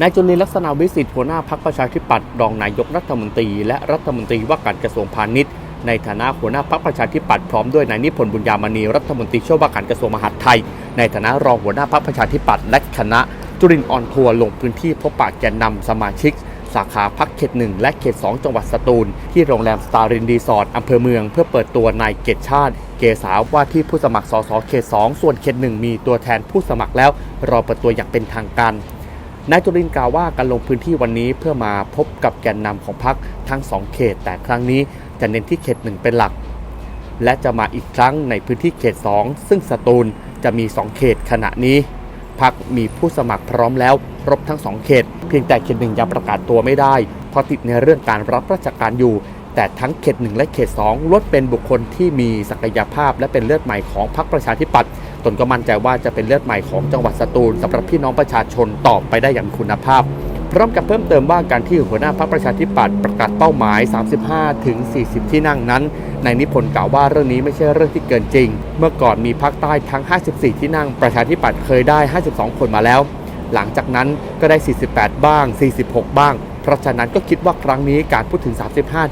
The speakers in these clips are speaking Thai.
นายจุลินลักษณะวิสิทธิ์หัวหน้าพักประชาธิปัตย์รองนายกรัฐมนตรี และรัฐมนตรีว่าการกระทรวงพาณิชย์ ในฐานะหัวหน้าพักประชาธิปัตย์พร้อมด้วยนายนิพนธ์บุญญามณีรัฐมนตรีช่วยว่าการกระทรวงมหาดไทย ในฐานะรองหัวหน้าพักประชาธิปัตย์และคณะจุรินออนทัวร์ลงพื้นที่พบปะแกนนำสมาชิก สาขาพักเขตหนึ่งและเขต2จังหวัดสตูล ที่โรงแรมสตารินรีสอร์ทอำเภอเมือง เพื่อเปิดตัวนายเกตชาติ เกษาว่าที่ผู้สมัครสสเขต2ส่วนเขตหนึ่งมีตัวแทนผู้สมัครแล้วรอเปิดตัวอย่างเป็นทางการ นายจุรินกล่าวว่าการลงพื้นที่วันนี้เพื่อมาพบกับแกนนำของพรรคทั้งสองเขต แต่ครั้งนี้จะเน้นที่เขตหนึ่งเป็นหลัก และจะมาอีกครั้งในพื้นที่เขต 2 ซึ่งสตูลจะมี 2 เขตขณะนี้พักมีผู้สมัครพร้อมแล้วครบทั้ง 2 เขต เพียงแต่เขตหนึ่งยังประกาศตัวไม่ได้ เพราะติดในเรื่องการรับราชการอยู่ แต่ทั้งเขตหนึ่งและเขต2ล้วนเป็นบุคคลที่มีศักยภาพและเป็นเลือดใหม่ของพรรคประชาธิปัตย์ นก็มั่นใจว่าจะเป็นเลือดใหม่ของจังหวัดสตูลสำหรับพี่น้องประชาชนต่อไปได้อย่างคุณภาพ พร้อมกับเพิ่มเติมว่าการที่หัวหน้าพรรคประชาธิปัตย์ประกาศเป้าหมาย 35ถึง40 ที่นั่งนั้นนายนิพนธ์กล่าวว่าเรื่องนี้ไม่ใช่เรื่องที่เกินจริง เมื่อก่อนมีพรรคใต้ทั้ง 54 ที่นั่ง ประชาธิปัตย์เคยได้ 52 คนมาแล้ว หลังจากนั้นก็ได้ 48 บ้าง 46 บ้าง เพราะฉะนั้นก็คิดว่าครั้งนี้การพูดถึง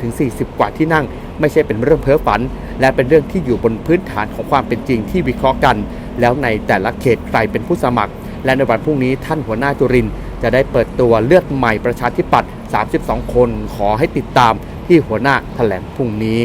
35-40 กว่าที่นั่ง ไม่ใช่เป็นเรื่องเพ้อฝัน และเป็นเรื่องที่อยู่บนพื้นฐานของความเป็นจริงที่วิเคราะห์กัน แล้วในแต่ละเขตใครเป็นผู้สมัคร และในวันพรุ่งนี้ท่านหัวหน้าจุรินจะได้เปิดตัวเลือดใหม่ประชาธิปัตย์32 คนขอให้ติดตามที่หัวหน้าแถลงพรุ่งนี้